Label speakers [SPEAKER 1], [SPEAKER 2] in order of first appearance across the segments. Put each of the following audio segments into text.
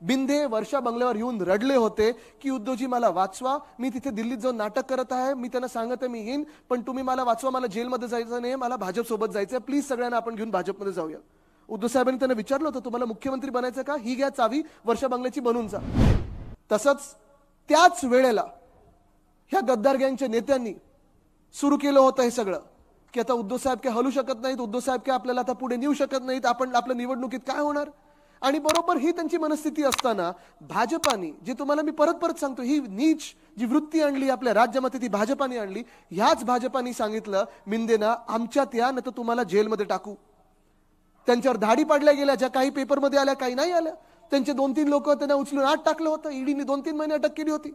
[SPEAKER 1] बिंदे वर्षा बंगल्यावर येऊन रडले होते की उद्धवजी मला वाचवा मी तिथे दिल्लीत जाऊन नाटक करत आहे मी त्यांना सांगत आहे मी येईन पण तुम्ही मला वाचवा मला जेलमध्ये जायचं नाही मला भाजप सोबत जायचं प्लीज सगळ्यांना आपण घेऊन भाजपमध्ये जाऊया. उद्धव साहेबांनी त्यांना विचारलं होतं तुम्हाला मुख्यमंत्री बनायचं का? ही घ्या चावी वर्षा बंगल्याची बनून जा. तसंच त्याच वेळेला ह्या गद्दार गँगच्या नेत्यांनी सुरू केलं होतं हे सगळं की आता उद्धव साहेब काय हलू शकत नाहीत उद्धव साहेब काय आपल्याला आता पुढे नेऊ शकत नाहीत आपण आपल्या निवडणुकीत काय होणार? आणि बरोबर ही त्यांची मनस्थिती असताना भाजपानी जे तुम्हाला मी परत परत सांगतो ही नीच जी वृत्ती आणली आपल्या राज्यामध्ये ती भाजपाने आणली ह्याच भाजपानी सांगितलं मिंदेना आमच्यात या न तर तुम्हाला जेलमध्ये टाकू. त्यांच्यावर धाडी पाडल्या गेल्या ज्या काही पेपरमध्ये आल्या काही नाही आल्या. त्यांचे दोन तीन लोक त्यांना उचलून आत टाकलं होतं ईडीने दोन तीन महिने अटक केली होती.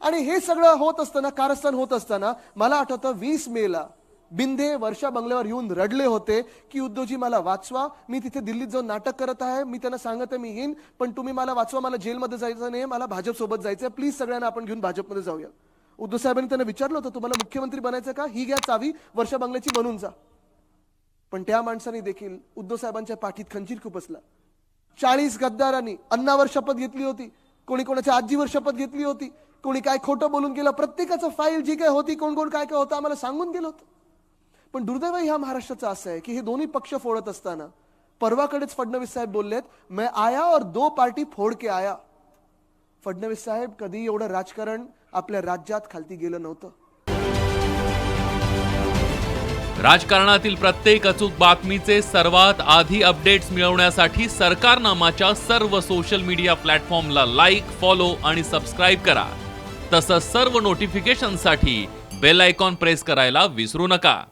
[SPEAKER 1] आणि हे सगळं होत असताना कारस्थान होत असताना मला आठवतं वीस मेला बिंदे वर्षा बंगल्यावर येऊन रडले होते की उद्धवजी मला वाचवा मी तिथे दिल्लीत जाऊन नाटक करत आहे मी त्यांना सांगत आहे मी येईन पण तुम्ही मला वाचवा मला जेलमध्ये जायचं नाही मला भाजप सोबत जायचं प्लीज सगळ्यांना आपण घेऊन भाजपमध्ये जाऊया. उद्धव साहेबांनी त्यांना विचारलं होतं तुम्हाला मुख्यमंत्री बनायचं का? ही घ्या चावी वर्षा बंगल्याची बनून जा. पण त्या माणसाने देखील उद्धव साहेबांच्या पाठीत खंजीर खुपसला चाळीस गद्दारांनी अन्नावर शपथ घेतली होती कोणी कोणाच्या आजीवर शपथ घेतली होती कोणी काय खोटं बोलून गेलं प्रत्येकाचं फाईल जी काय होती कोण कोण काय काय होतं आम्हाला सांगून गेलं होतं. पण दुर्दैव ह्या महाराष्ट्राचं असं आहे की हे दोन्ही पक्ष फोडत असताना परवाकडेच फडणवीस साहेब बोललेत मैं आया और दो पार्टी फोड के आया. फडणवीस साहेब कधी एवढं राजकारण आपल्या राज्यात खालती गेलं नव्हतं.
[SPEAKER 2] राजकारणातील प्रत्येक अचूक बातमीचे सर्वात आधी अपडेट्स मिळवण्यासाठी सरकारनामाच्या सर्व सोशल मीडिया प्लॅटफॉर्मला लाईक फॉलो आणि सबस्क्राईब करा. तसंच सर्व नोटिफिकेशनसाठी बेल आयकॉन प्रेस करायला विसरू नका.